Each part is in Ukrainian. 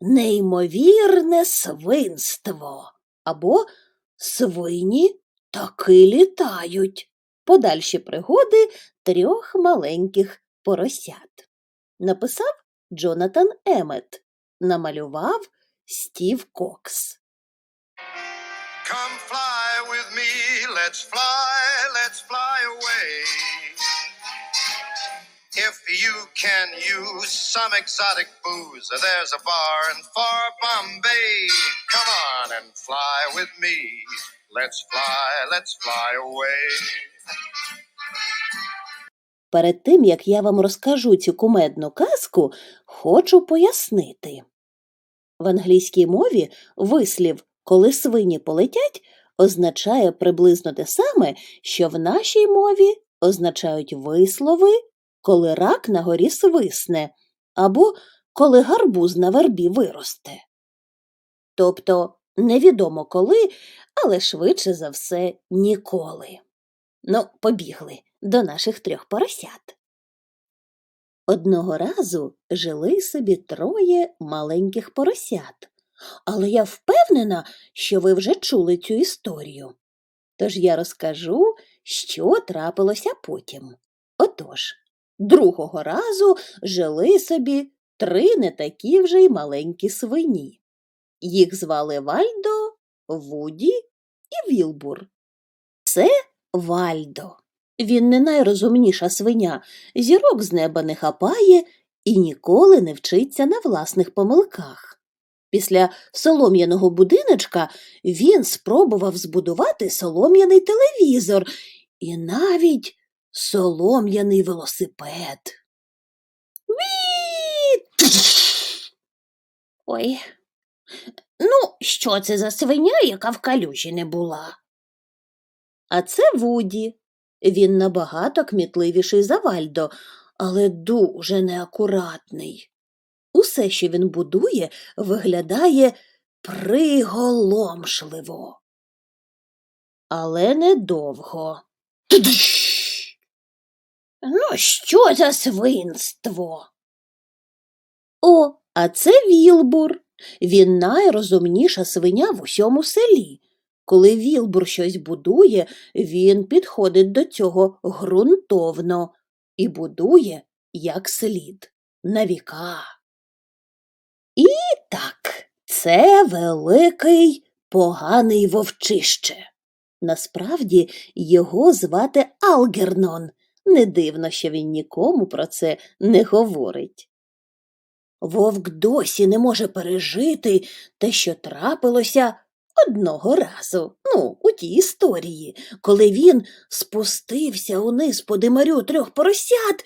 неймовірне свинство або свині таки літають. Подальші пригоди трьох маленьких поросят. Написав Джонатан Емет, намалював Стів Кокс. Come fly with me, let's fly, let's fly away. If you can use some exotic booze, there's a bar in far Bombay. Come on and fly with me. Let's fly, let's fly away. Перед тим, як я вам розкажу цю кумедну казку, хочу пояснити. В англійській мові вислів «коли свині полетять» означає приблизно те саме, що в нашій мові означають вислови «коли рак на горі свисне» або «коли гарбуз на вербі виросте». Тобто невідомо коли, але швидше за все ніколи. Ну, побігли до наших трьох поросят. Одного разу жили собі троє маленьких поросят, але я впевнена, що ви вже чули цю історію. Тож я розкажу, що трапилося потім. Отож, другого разу жили собі три не такі вже й маленькі свині. Їх звали Вальдо, Вуді і Вілбур. Це Вальдо. Він не найрозумніша свиня, зірок з неба не хапає і ніколи не вчиться на власних помилках. Після солом'яного будиночка він спробував збудувати солом'яний телевізор і навіть солом'яний велосипед. Ой, ну, що це за свиня, яка в калюжі не була? А це Вуді. Він набагато кмітливіший за Вальдо, але дуже неакуратний. Усе, що він будує, виглядає приголомшливо. Але недовго. Тдш! Ну, що за свинство? О, а це Вілбур. Він найрозумніша свиня в усьому селі. Коли Вілбур щось будує, він підходить до цього ґрунтовно і будує як слід на віка. І так, це великий поганий вовчище. Насправді його звати Алгернон. Не дивно, що він нікому про це не говорить. Вовк досі не може пережити те, що трапилося одного разу, ну, у тій історії, коли він спустився униз по димарю трьох поросят,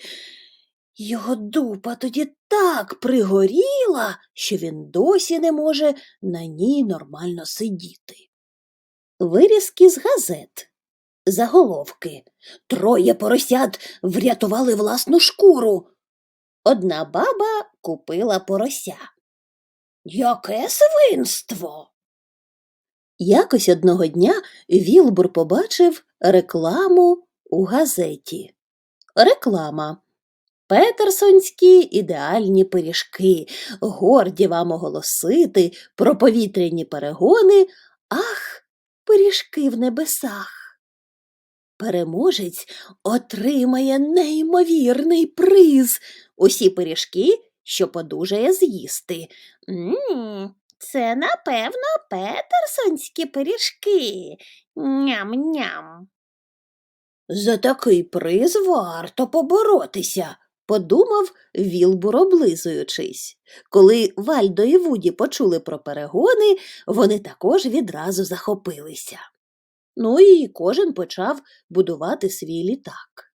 його дупа тоді так пригоріла, що він досі не може на ній нормально сидіти. Вирізки з газет. Заголовки. Троє поросят врятували власну шкуру. Одна баба купила порося. Яке свинство? Якось одного дня Вілбур побачив рекламу у газеті. Реклама. Петерсонські ідеальні пиріжки, горді вам оголосити про повітряні перегони, ах, пиріжки в небесах. Переможець отримає неймовірний приз усі пиріжки, що подужає з'їсти. М, це, напевно, петерсонські пиріжки. Ням-ням. За такий приз варто поборотися, подумав Вілбур, облизуючись. Коли Вальдо і Вуді почули про перегони, вони також відразу захопилися. Ну і кожен почав будувати свій літак.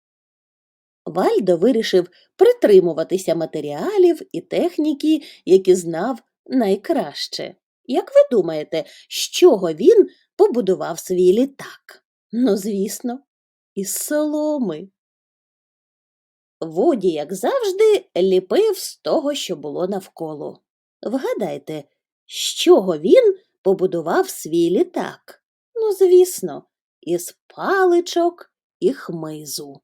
Вальдо вирішив притримуватися матеріалів і техніки, які знав найкраще. Як ви думаєте, з чого він побудував свій літак? Ну, звісно, із соломи. Воді, як завжди, ліпив з того, що було навколо. Вгадайте, з чого він побудував свій літак? Ну, звісно, із паличок і хмизу.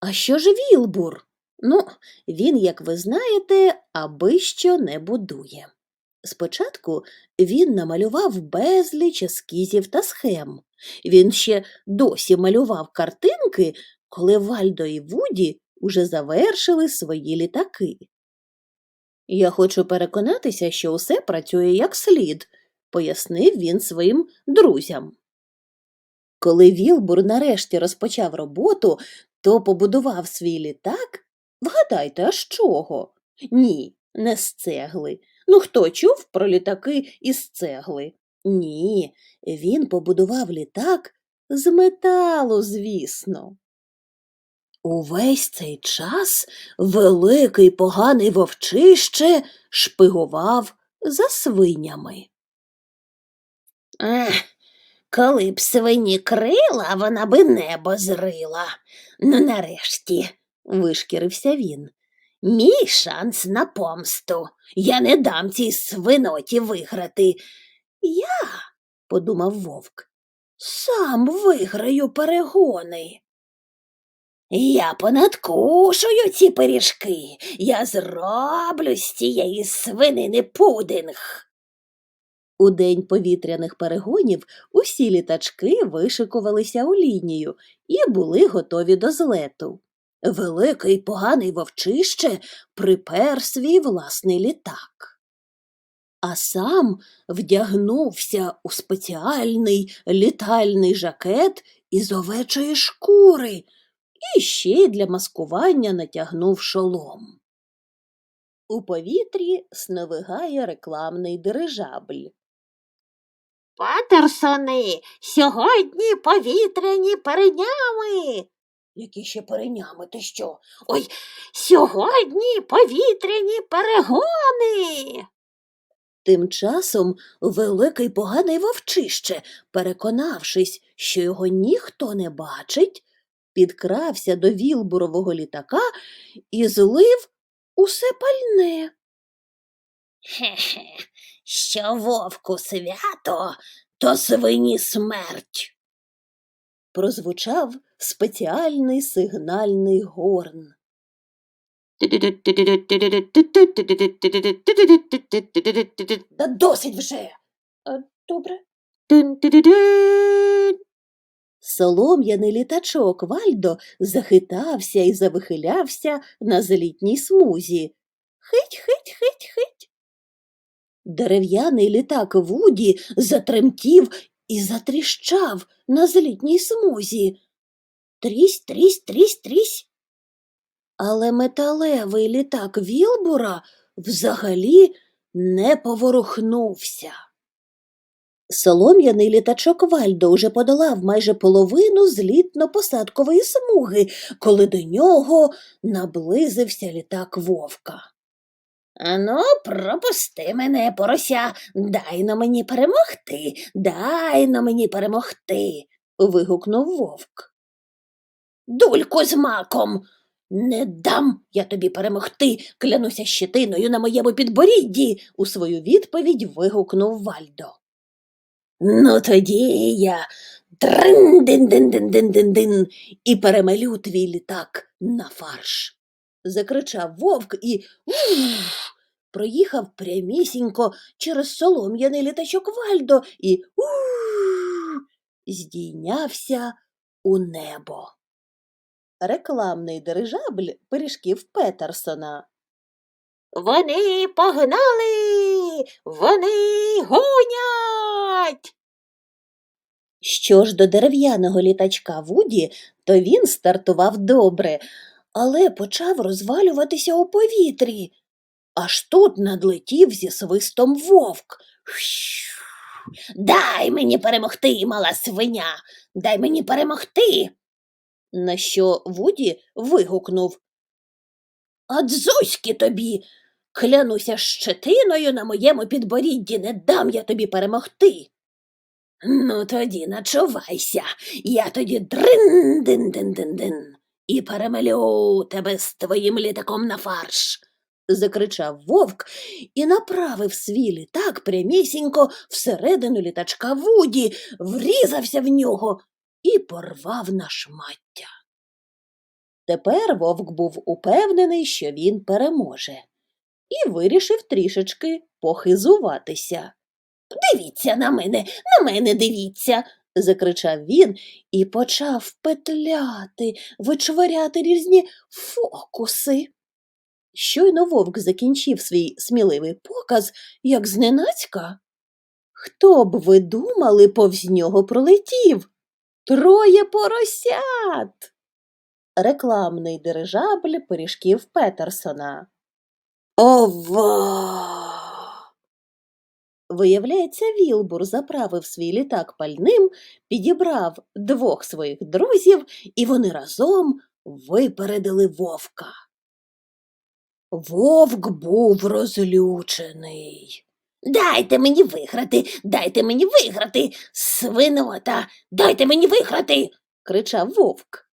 А що ж Вілбур? Ну, він, як ви знаєте, аби що не будує. Спочатку він намалював безліч ескізів та схем. Він ще досі малював картинки, коли Вальдо і Вуді уже завершили свої літаки. Я хочу переконатися, що усе працює як слід, пояснив він своїм друзям. Коли Вілбур нарешті розпочав роботу, то побудував свій літак. Вгадайте, а з чого? Ні, не з цегли. Ну хто чув про літаки із цегли? Ні, він побудував літак з металу, звісно. Увесь цей час великий поганий вовчище шпигував за свинями. Ех, коли б свині крила, вона би небо зрила. Ну, нарешті, вишкірився він. Мій шанс на помсту. Я не дам цій свиноті виграти. Я, подумав вовк, сам виграю перегони. Я понадкушую ці пиріжки. Я зроблю з цієї свинини пудинг. У день повітряних перегонів усі літачки вишикувалися у лінію і були готові до злету. Великий поганий вовчище припер свій власний літак. А сам вдягнувся у спеціальний літальний жакет із овечої шкури і ще й для маскування натягнув шолом. У повітрі сновигає рекламний дирижабль. Патерсони, сьогодні повітряні перенями. Які ще перенями, ти що? Ой, сьогодні повітряні перегони. Тим часом великий поганий вовчище, переконавшись, що його ніхто не бачить, підкрався до вілбурового літака і злив усе пальне. Хе-хе, що вовку свято, то свині смерть. Прозвучав спеціальний сигнальний горн. Та досить вже. Добре. Солом'яний літачок Вальдо захитався і завихилявся на злітній смузі. Хить, хить, хить, хить. Дерев'яний літак Вуді затремтів і затріщав на злітній смузі. Трісь, трісь, трісь, трісь. Але металевий літак Вілбура взагалі не поворухнувся. Солом'яний літачок Вальдо уже подолав майже половину злітно-посадкової смуги, коли до нього наблизився літак вовка. Ану, пропусти мене, порося, дай на мені перемогти, дай на мені перемогти. вигукнув вовк. Дульку з маком. Не дам я тобі перемогти, клянуся щетиною на моєму підборідді. У свою відповідь вигукнув Вальдо. Ну тоді я трин-дин-дин-дин-дин-дин-дин і перемелю твій літак на фарш. Закричав вовк і ух, проїхав прямісінько через солом'яний літачок Вальдо і ух, здійнявся у небо. Рекламний дирижабль пиріжків Петерсона. Вони погнали, вони гонять. Що ж до дерев'яного літачка Вуді, то він стартував добре, але почав розвалюватися у повітрі. Аж тут надлетів зі свистом вовк. Дай мені перемогти, мала свиня, дай мені перемогти. На що Вуді вигукнув А дзузьки тобі. Клянуся щетиною на моєму підборідді, не дам я тобі перемогти. Ну, тоді начувайся, я тоді дрин-дин-дин-дин-дин і перемелю тебе з твоїм літаком на фарш. закричав вовк і направив свій літак прямісінько всередину літачка Вуді, врізався в нього і порвав на шмаття. Тепер вовк був упевнений, що він переможе, і вирішив трішечки похизуватися. Дивіться на мене, на мене дивіться. Закричав він і почав петляти, вичворяти різні фокуси. Щойно вовк закінчив свій сміливий показ, як зненацька. Хто б ви думали, повз нього пролетів? Троє поросят. Рекламний дирижабль пиріжків Петерсона. Ова! Виявляється, Вілбур заправив свій літак пальним, підібрав двох своїх друзів, і вони разом випередили вовка. Вовк був розлючений. Дайте мені виграти, дайте мені виграти, свинота, дайте мені виграти. кричав вовк.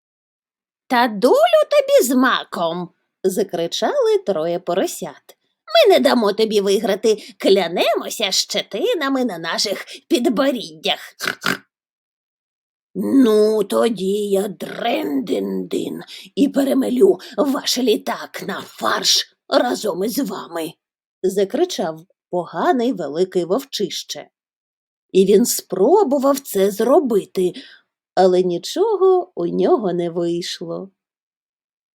Та долю тобі з маком. Закричали троє поросят. Ми не дамо тобі виграти, клянемося щетинами на наших підборіддях. Ну, тоді я дрендин-дин і перемелю ваш літак на фарш разом із вами. закричав поганий великий вовчище. І він спробував це зробити, але нічого у нього не вийшло.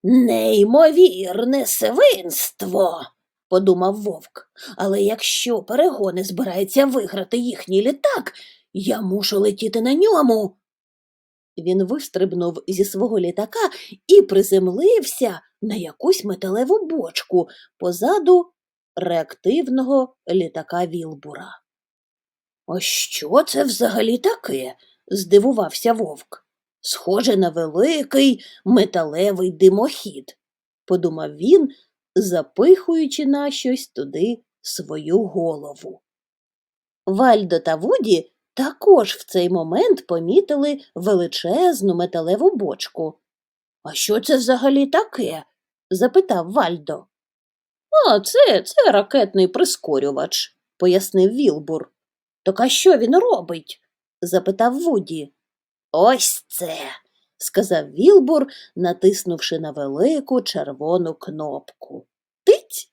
Неймовірне свинство, подумав вовк. Але якщо перегони збирається виграти їхній літак, я мушу летіти на ньому. Він вистрибнув зі свого літака і приземлився на якусь металеву бочку позаду реактивного літака Вілбура. А що це взагалі таке? здивувався вовк. Схоже на великий металевий димохід, подумав він, запихуючи на щось туди свою голову. Вальдо та Вуді також в цей момент помітили величезну металеву бочку. А що це взагалі таке? запитав Вальдо. А це, це ракетний прискорювач, пояснив Вілбур. Так а що він робить? запитав Вуді. Ось це, сказав Вілбур, натиснувши на велику червону кнопку. Тить!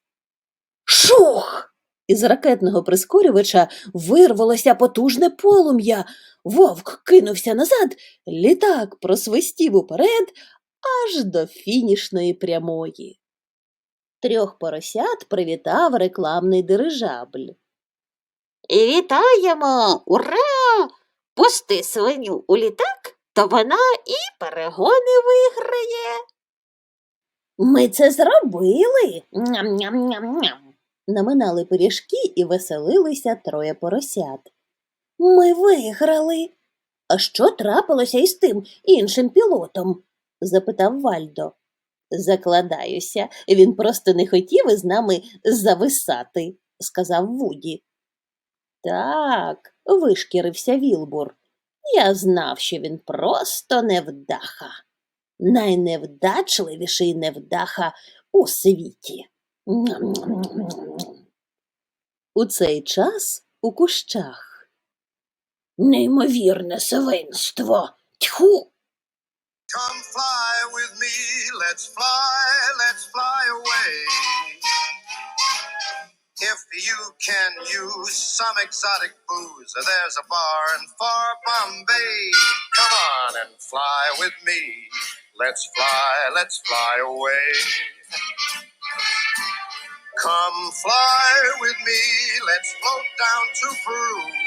Шух! Із ракетного прискорювача вирвалося потужне полум'я. Вовк кинувся назад, літак просвистів уперед аж до фінішної прямої. Трьох поросят привітав рекламний дирижабль. Вітаємо! Ура! Пусти свиню у літак, то вона і перегони виграє. Ми це зробили. Ням-ням-ням-ням. Наминали пиріжки і веселилися троє поросят. Ми виграли. А що трапилося із тим іншим пілотом? запитав Вальдо. Закладаюся, він просто не хотів із нами зависати, сказав Вуді. Так, вишкірився Вілбур. Я знав, що він просто невдаха. Найневдачливіший невдаха у світі. У цей час у кущах. Неймовірне свинство. Тьху! Come fly with me, let's fly, let's fly away. If you can use some exotic booze, there's a bar in far Bombay. Come on and fly with me. Let's fly, let's fly away. Come fly with me, let's float down to Peru.